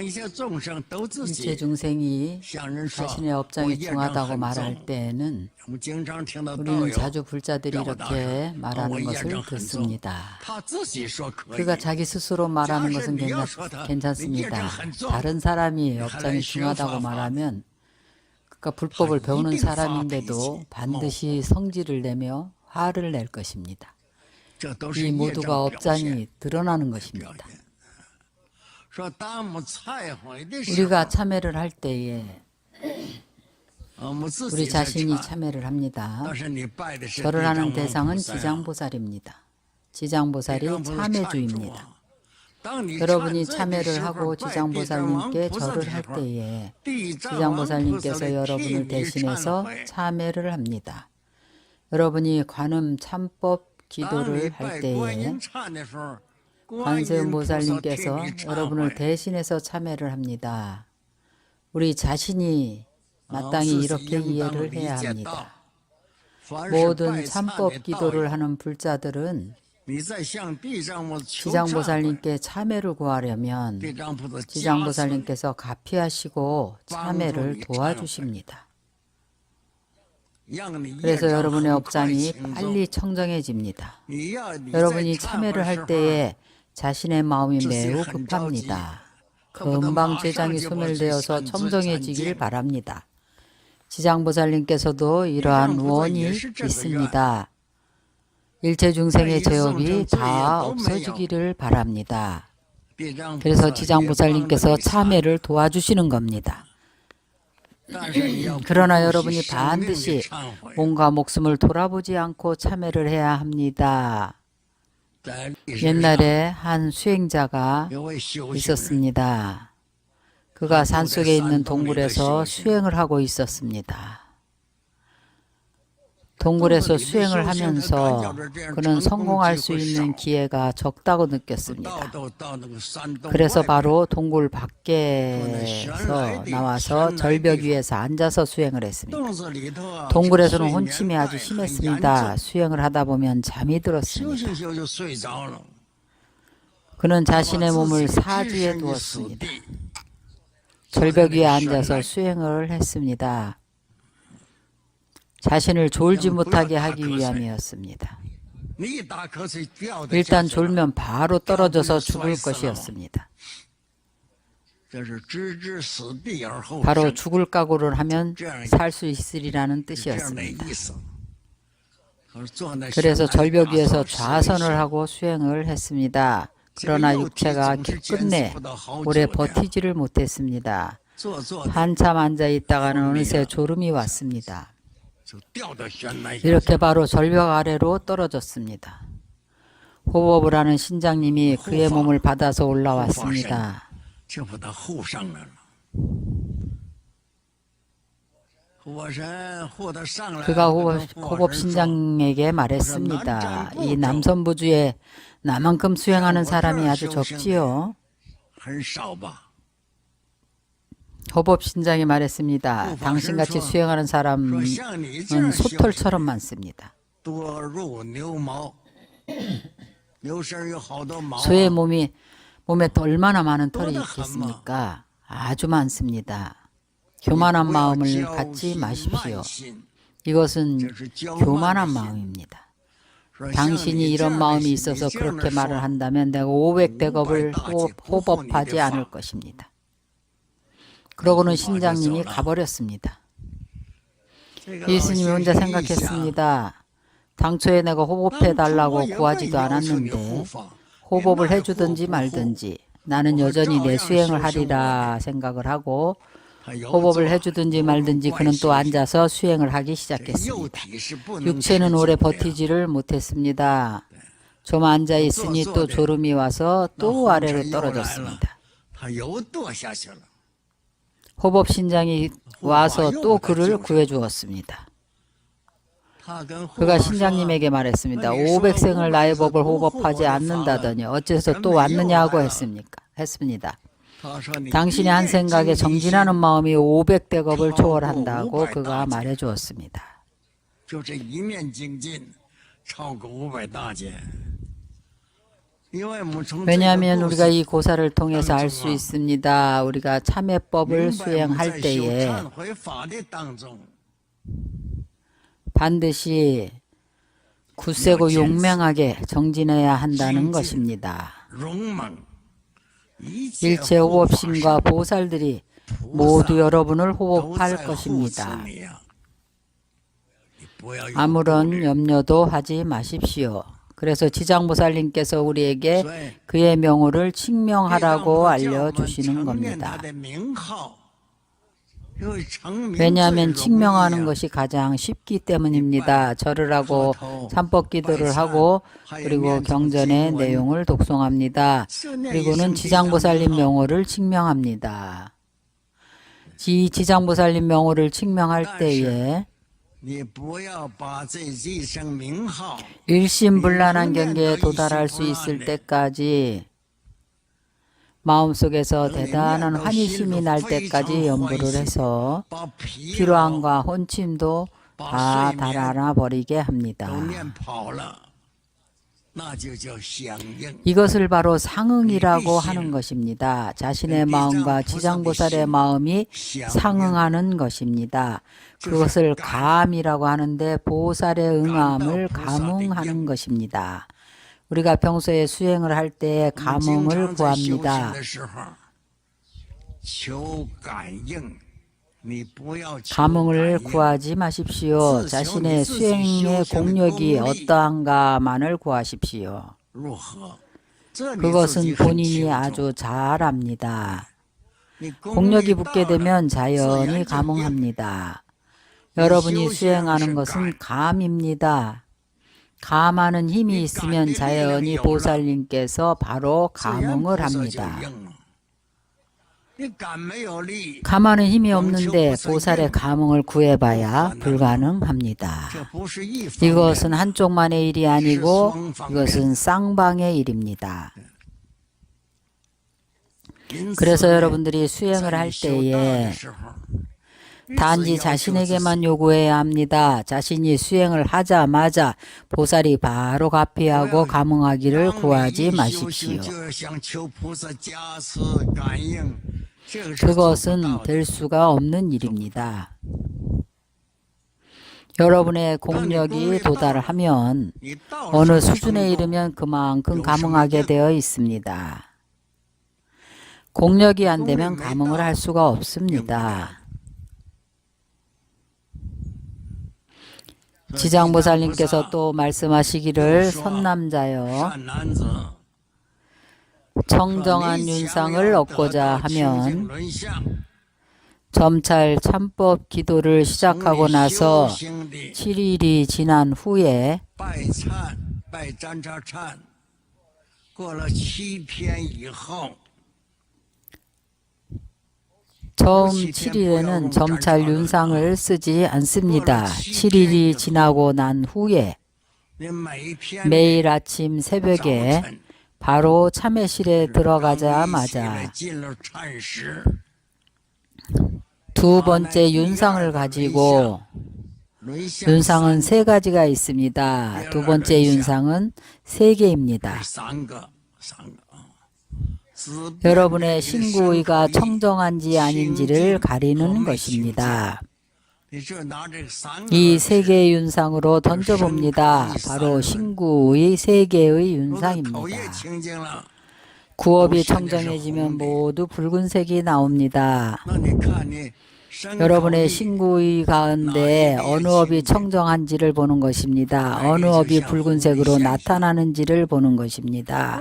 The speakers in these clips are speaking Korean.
일체 중생이 자신의 업장이 중하다고 말할 때에는 우리는 자주 불자들이 이렇게 말하는 것을 듣습니다. 그가 자기 스스로 말하는 것은 괜찮, 습니다. 다른 사람이 업장이 중하다고 말하면 그가 불법을 배우는 사람인데도 반드시 성질을 내며 화를 낼 것입니다. 이 모두가 업장이 드러나는 것입니다. 우리가 참회를 할 때에 우리 자신이 참회를 합니다. 절을 하는 대상은 지장보살입니다. 지장보살이 참회주입니다. 여러분이 참회를 하고 지장보살님께 절을 할 때에 지장보살님께서 여러분을 대신해서 참회를 합니다. 여러분이 관음 참법 기도를 할 때에 관세음 보살님께서 여러분을 대신해서 참회를 합니다. 우리 자신이 마땅히 이렇게 이해를 해야 합니다. 모든 참법 기도를 하는 불자들은 지장보살님께 참회를 구하려면 지장보살님께서 가피하시고 참회를 도와주십니다. 그래서 여러분의 업장이 빨리 청정해집니다. 여러분이 참회를 할 때에 자신의 마음이 매우 급합니다. 금방 재장이 소멸되어서 청정해지길 바랍니다. 지장보살님께서도 이러한 원이 있습니다. 일체 중생의 제업이 다 없어지기를 바랍니다. 그래서 지장보살님께서 참회를 도와주시는 겁니다. 그러나 여러분이 반드시 몸과 목숨을 돌아보지 않고 참회를 해야 합니다. 옛날에 한 수행자가 있었습니다. 그가 산속에 있는 동굴에서 수행을 하고 있었습니다. 동굴에서 수행을 하면서 그는 성공할 수 있는 기회가 적다고 느꼈습니다. 그래서 바로 동굴 밖에서 나와서 절벽 위에서 앉아서 수행을 했습니다. 동굴에서는 혼침이 아주 심했습니다. 수행을 하다 보면 잠이 들었습니다. 그는 자신의 몸을 사지에 두었습니다. 절벽 위에 앉아서 수행을 했습니다. 자신을 졸지 못하게 하기 위함이었습니다. 일단 졸면 바로 떨어져서 죽을 것이었습니다. 바로 죽을 각오를 하면 살 수 있으리라는 뜻이었습니다. 그래서 절벽 위에서 좌선을 하고 수행을 했습니다. 그러나 육체가 끝내 오래 버티지를 못했습니다. 한참 앉아 있다가는 어느새 졸음이 왔습니다. 이렇게 바로 절벽 아래로 떨어졌습니다. 호법을 하는 신장님이 그의 몸을 받아서 올라왔습니다. 그가 호법 신장에게 말했습니다. 이 남선부주에 나만큼 수행하는 사람이 아주 적지요. 호법 신장이 말했습니다. 당신같이 수행하는 사람은 소털처럼 많습니다. 소의 몸이 몸에 얼마나 많은 털이 있겠습니까? 아주 많습니다. 교만한 마음을 갖지 마십시오. 이것은 교만한 마음입니다. 당신이 이런 마음이 있어서 그렇게 말을 한다면 내가 500대겁을 호법하지 않을 것입니다. 그러고는 신장님이 가버렸습니다. 예수님이 혼자 생각했습니다. 당초에 내가 호법해 달라고 구하지도 않았는데 호법을 해주든지 말든지 나는 여전히 내 수행을 하리라 생각을 하고 호법을 해주든지 말든지 그는 또 앉아서 수행을 하기 시작했습니다. 육체는 오래 버티지를 못했습니다. 좀 앉아 있으니 또 졸음이 와서 또 아래로 떨어졌습니다. 호법신장이 와서 또 그를 구해 주었습니다. 그가 신장님에게 말했습니다. 500생을 나의 법을 호법하지 않는다더니 어째서 또 왔느냐고 했습니까? 했습니다. 당신이 한 생각에 정진하는 마음이 500대겁을 초월한다고 그가 말해 주었습니다. 왜냐하면 우리가 이 고사를 통해서 알 수 있습니다. 우리가 참회법을 수행할 때에 반드시 굳세고 용맹하게 정진해야 한다는 것입니다. 일체 호흡심과 보살들이 모두 여러분을 호흡할 것입니다. 아무런 염려도 하지 마십시오. 그래서 지장보살님께서 우리에게 그의 명호를 칭명하라고 알려주시는 겁니다. 왜냐하면 칭명하는 것이 가장 쉽기 때문입니다. 절을 하고 삼법 기도를 하고 그리고 경전의 내용을 독송합니다. 그리고는 지장보살님 명호를 칭명합니다. 지 지장보살님 명호를 칭명할 때에 일심불란한 경계에 도달할 수 있을 때까지 마음속에서 대단한 환희심이 날 때까지 염불을 해서 피로함과 혼침도 다 달아나 버리게 합니다. 이것을 바로 상응이라고 하는 것입니다. 자신의 마음과 지장보살의 마음이 상응하는 것입니다. 그것을 감이라고 하는데 보살의 응함을 감응하는 것입니다. 우리가 평소에 수행을 할 때 감응을 구합니다. 감흥을 구하지 마십시오. 자신의 수행의 공력이 어떠한가만을 구하십시오. 그것은 본인이 아주 잘 압니다. 공력이 붙게 되면 자연히 감흥합니다. 여러분이 수행하는 것은 감입니다. 감하는 힘이 있으면 자연히 보살님께서 바로 감흥을 합니다. 가마는 힘이 없는데 보살의 감흥을 구해봐야 불가능합니다. 이것은 한쪽만의 일이 아니고 이것은 쌍방의 일입니다. 그래서 여러분들이 수행을 할 때에 단지 자신에게만 요구해야 합니다. 자신이 수행을 하자마자 보살이 바로 가피하고 감응하기를 구하지 마십시오. 그것은 될 수가 없는 일입니다. 여러분의 공력이 도달하면 어느 수준에 이르면 그만큼 감흥하게 되어 있습니다. 공력이 안 되면 감흥을 할 수가 없습니다. 지장보살님께서 또 말씀하시기를 선남자여 정정한 윤상을 얻고자 하면 점찰 참법 기도를 시작하고 나서 7일이 지난 후에 처음 7일에는 점찰 윤상을 쓰지 않습니다. 7일이 지나고 난 후에 매일 아침 새벽에 바로 참회실에 들어가자마자 두 번째 윤상을 가지고 윤상은 세 가지가 있습니다. 두 번째 윤상은 세 개입니다. 여러분의 신구의가 청정한지 아닌지를 가리는 것입니다. 이 세계의 윤상으로 던져봅니다. 바로 신구의 세계의 윤상입니다. 구업이 청정해지면 모두 붉은색이 나옵니다. 여러분의 신구의 가운데 어느 업이 청정한지를 보는 것입니다. 어느 업이 붉은색으로 나타나는지를 보는 것입니다.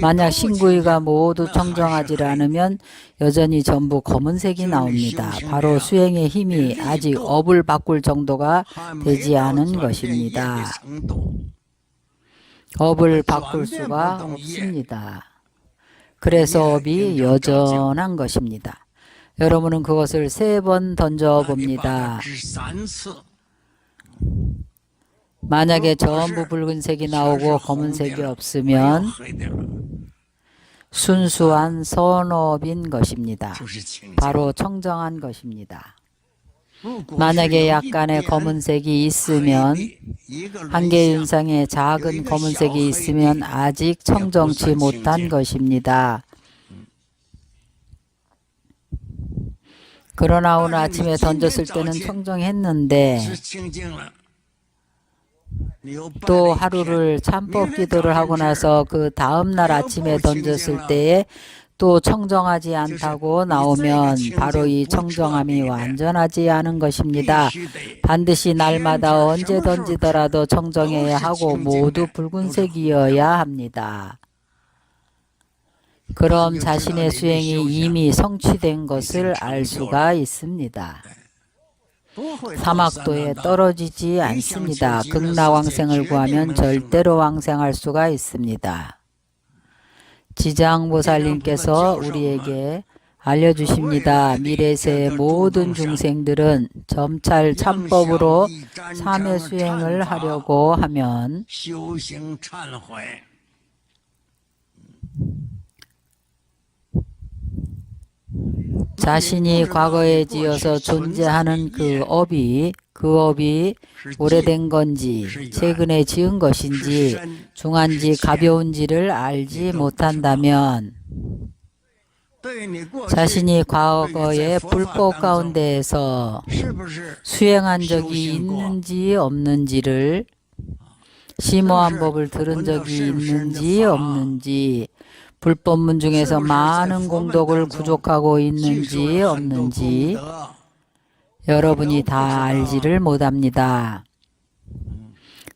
만약 신구의가 모두 청정하지 않으면 여전히 전부 검은색이 나옵니다. 바로 수행의 힘이 아직 업을 바꿀 정도가 되지 않은 것입니다. 업을 바꿀 수가 없습니다. 그래서 업이 여전한 것입니다. 여러분은 그것을 세 번 던져 봅니다. 만약에 전부 붉은색이 나오고 검은색이 없으면 순수한 선업인 것입니다. 바로 청정한 것입니다. 만약에 약간의 검은색이 있으면 한 개 윤상에 작은 검은색이 있으면 아직 청정치 못한 것입니다. 그러나 오늘 아침에 던졌을 때는 청정했는데 또 하루를 참법 기도를 하고 나서 그 다음 날 아침에 던졌을 때에 또 청정하지 않다고 나오면 바로 이 청정함이 완전하지 않은 것입니다. 반드시 날마다 언제 던지더라도 청정해야 하고 모두 붉은색이어야 합니다. 그럼 자신의 수행이 이미 성취된 것을 알 수가 있습니다. 사막도에 떨어지지 않습니다. 극락왕생을 구하면 절대로 왕생할 수가 있습니다. 지장보살님께서 우리에게 알려주십니다. 미래세의 모든 중생들은 점찰 참법으로 참회 수행을 하려고 하면 자신이 과거에 지어서 존재하는 그 업이 그 업이 오래된 건지 최근에 지은 것인지 중한지 가벼운지를 알지 못한다면 자신이 과거의 불법 가운데에서 수행한 적이 있는지 없는지를 심오한 법을 들은 적이 있는지 없는지 불법문 중에서 많은 공덕을 구족하고 있는지 없는지 여러분이 다 알지를 못합니다.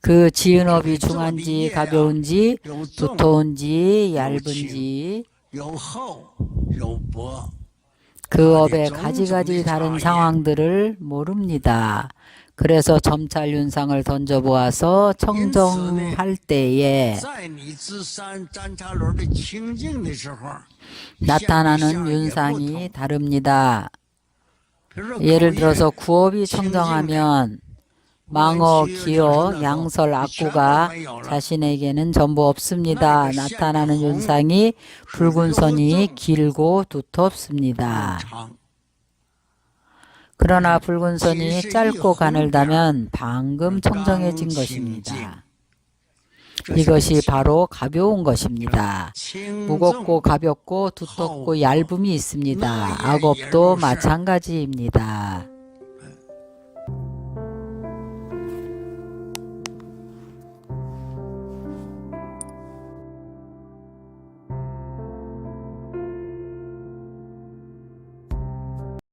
그 지은업이 중한지 가벼운지 두터운지 얇은지 그 업의 가지가지 다른 상황들을 모릅니다. 그래서 점찰 윤상을 던져보아서 청정할 때에 나타나는 윤상이 다릅니다. 예를 들어서 구업이 청정하면 망어, 기어, 양설, 악구가 자신에게는 전부 없습니다. 나타나는 윤상이 붉은 선이 길고 두텁습니다. 长， 그러나 붉은 선이 짧고 가늘다면 방금 청정해진 것입니다. 이것이 바로 가벼운 것입니다. 轻 무겁고 가볍고 두텁고 얇음이 있습니다. 악업도 마찬가지입니다.